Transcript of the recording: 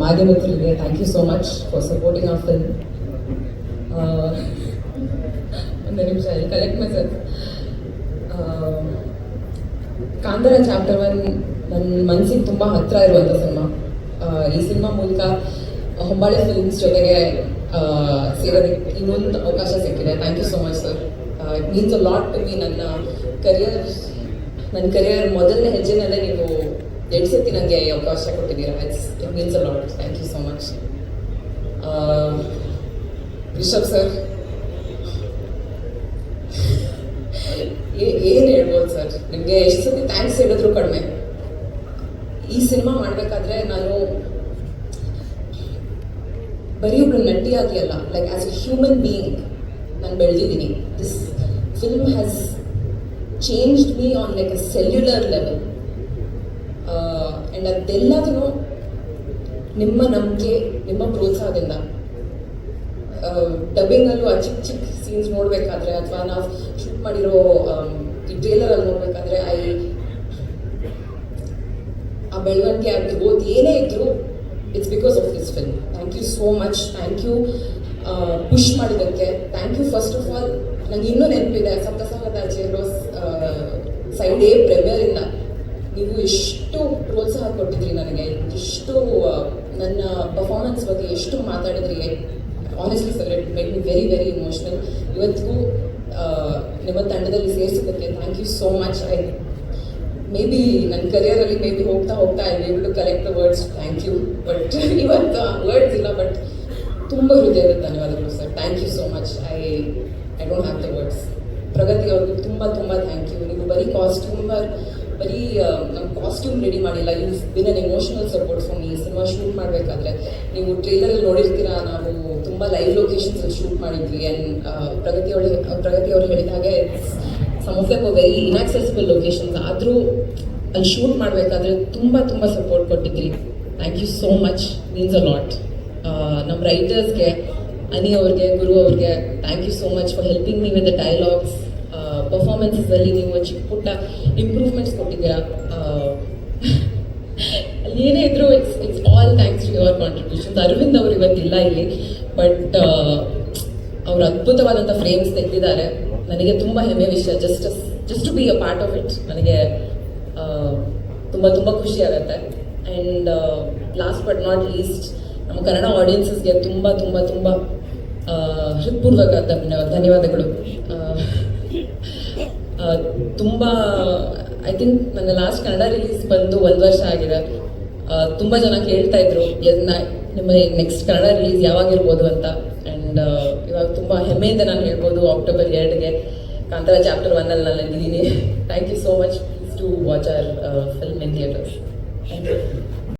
ಮಾಧ್ಯಮಗಳಿಗೆ thank you so much for supporting of film ಒಂದು ನಿಮಿಷ I collect myself Kantara chapter one ನನ್ನ ಮನಸ್ಸಿಗೆ ತುಂಬ ಹತ್ತಿರ ಇರುವಂಥ ಸಿನಿಮಾ ಈ ಸಿನಿಮಾ ಮೂಲಕ ಹೊಂಬಾಳೆ ಫಿಲ್ಮ್ಸ್ ಜೊತೆಗೆ ಆ, ಸೇರೋದಕ್ಕೆ ಇನ್ನೊಂದು ಅವಕಾಶ ಸಿಕ್ಕಿದೆ. Thank you so much sir it means a lot to me ನನ್ನ ಕರಿಯರ್ ನನ್ನ ಕರಿಯರ್ ಮೊದಲನೇ ಹೆಜ್ಜೆನಲ್ಲೇ ನೀವು ಎರಡು ಸತಿ ನನಗೆ ಅವಕಾಶ ಕೊಟ್ಟಿದ್ದೀರಾ. It's it means a thank you so much Rishab sir ಏನು ಹೇಳ್ಬೋದು ಸರ್ ನಿಮಗೆ ಎಷ್ಟು ಸತಿ ಥ್ಯಾಂಕ್ಸ್ ಹೇಳಿದ್ರು ಕಡಿಮೆ. ಈ ಸಿನಿಮಾ ಮಾಡಬೇಕಾದ್ರೆ ನಾನು ಬರೀ ಒಬ್ಳು ನಟಿಯಾಗಿ ಅಲ್ಲ like as a human being ನಾನು ಬೆಳೆದಿದ್ದೀನಿ. This film has changed me on like a cellular level and ಅದೆಲ್ಲದೂ ನಿಮ್ಮ ನಂಬಿಕೆ, ನಿಮ್ಮ ಪ್ರೋತ್ಸಾಹದಿಂದ ಡಬ್ಬಿಂಗಲ್ಲೂ ಆ ಚಿಕ್ಕ ಚಿಕ್ಕ ಸೀನ್ಸ್ ನೋಡಬೇಕಾದ್ರೆ ಅಥವಾ ನಾವು ಶೂಟ್ ಮಾಡಿರೋ ಈ ಟ್ರೇಲರಲ್ಲಿ ನೋಡಬೇಕಾದ್ರೆ ಐ, ಆ ಬೆಳವಣಿಗೆ ಆಗಿರ್ಬೋದು ಏನೇ ಇದ್ರು it's because of this film thank you so much thank you push ಮಾಡಿದ್ದಕ್ಕೆ. Thank you first of all ನಂಗೆ ಇನ್ನೂ ನೆನಪಿದೆ, ಸಪ್ತಸಾಗದ ಜೇರೋಸ್ ಸೈಡ್ ಎ ಪ್ರೆಮಿಯರಿಂದ ನೀವು ಎಷ್ಟು ಪ್ರೋತ್ಸಾಹ ಕೊಟ್ಟಿದ್ರಿ ನನಗೆ? ಎಷ್ಟು ನನ್ನ ಪರ್ಫಾರ್ಮೆನ್ಸ್ ಬಗ್ಗೆ ಎಷ್ಟು ಮಾತಾಡಿದ್ರಿ? Honestly sir it made me very very emotional ಇವತ್ತಿಗೂ ನಿಮ್ಮ ತಂಡದಲ್ಲಿ ಸೇರಿಸಿದ್ದಕ್ಕೆ thank you so much I maybe ನನ್ನ ಕರಿಯರಲ್ಲಿ ಮೇ ಬಿ ಹೋಗ್ತಾ ಹೋಗ್ತಾ I to collect the words thank you but ಇವತ್ತು ವರ್ಡ್ಸ್ ಇಲ್ಲ ಬಟ್ ತುಂಬ ಹೃದಯದ ಧನ್ಯವಾದಗಳು sir thank you so much I I don't have the words Pragathi ಅವ್ರಿಗೆ ತುಂಬ ತುಂಬ ಥ್ಯಾಂಕ್ ಯು ನೀವು ಬರೀ ಕಾಸ್ಟ್ಯೂಮರ್ ಬರೀ ನಮ್ಮ ಕಾಸ್ಟ್ಯೂಮ್ ರೆಡಿ ಮಾಡಿಲ್ಲ. You been emotional support for me cinema shoot ಮಾಡಬೇಕಾದ್ರೆ ನೀವು ಟ್ರೇಲರಲ್ಲಿ ನೋಡಿರ್ತೀರಾ? ನಾವು ತುಂಬ ಲೈವ್ ಲೊಕೇಶನ್ಸಲ್ಲಿ ಶೂಟ್ ಮಾಡಿದ್ವಿ. ಆ್ಯಂಡ್ ಪ್ರಗತಿ ಅವಳು ಪ್ರಗತಿ ಅವರು ಹೇಳಿದ ಹಾಗೆ ಸಮಸ್ಯೆ ಆಫ್ ವೆರಿ ಇನ್ಆಕ್ಸೆಸಿಬಲ್ ಲೊಕೇಶನ್ಸ್ ಆದರೂ ಅಲ್ಲಿ ಶೂಟ್ ಮಾಡಬೇಕಾದ್ರೆ ತುಂಬ ತುಂಬ support ಕೊಟ್ಟಿದ್ರಿ thank you so much means a lot ನಮ್ಮ ರೈಟರ್ಸ್ಗೆ ಅನಿ ಅವ್ರಿಗೆ, ಗುರು ಅವ್ರಿಗೆ thank you so much for helping me with the dialogues ಪರ್ಫಾರ್ಮೆನ್ಸಲ್ಲಿ ನೀವು ಚಿಕ್ಕ ಪುಟ್ಟ ಇಂಪ್ರೂವ್ಮೆಂಟ್ಸ್ ಕೊಟ್ಟಿದ್ದೀರಾ ಅಲ್ಲಿ ಏನೇ ಇದ್ರು it's it's all thanks to your contributions Aravind ಅವರು ಇವತ್ತಿಲ್ಲ ಇಲ್ಲಿ ಬಟ್ ಅವರು ಅದ್ಭುತವಾದಂಥ ಫ್ರೇಮ್ಸ್ ತೆಗೆದಿದ್ದಾರೆ. ನನಗೆ ತುಂಬ ಹೆಮ್ಮೆ ವಿಷಯ. Just just to be a part of it ನನಗೆ ತುಂಬ ತುಂಬ ಖುಷಿ ಆಗುತ್ತೆ. And last but not least ನಮ್ಮ ಕನ್ನಡ ಆಡಿಯನ್ಸಸ್ಗೆ ತುಂಬ ತುಂಬ ತುಂಬ ಆ, ಹೃತ್ಪೂರ್ವಕ ಧನ್ಯ- ಧನ್ಯವಾದಗಳು. ತುಂಬ ಐ ಥಿಂಕ್ ನನ್ನ ಲಾಸ್ಟ್ ಕನ್ನಡ ರಿಲೀಸ್ ಬಂದು ಒಂದು ವರ್ಷ ಆಗಿದೆ. ತುಂಬ ಜನ ಕೇಳ್ತಾ ಇದ್ರು ನಿಮ್ಮ ನೆಕ್ಸ್ಟ್ ಕನ್ನಡ ರಿಲೀಸ್ ಯಾವಾಗಿರ್ಬೋದು ಅಂತ. ಆ್ಯಂಡ್ ಇವಾಗ ತುಂಬ ಹೆಮ್ಮೆಯಿಂದ ನಾನು ಹೇಳ್ಬೋದು ಅಕ್ಟೋಬರ್ ಎರಡಿಗೆ ಕಾಂತಾರ ಚಾಪ್ಟರ್ ಒನ್ನಲ್ಲಿ ನಾನು ಇದ್ದೀನಿ. Thank you so much to watch our film in theatre thank you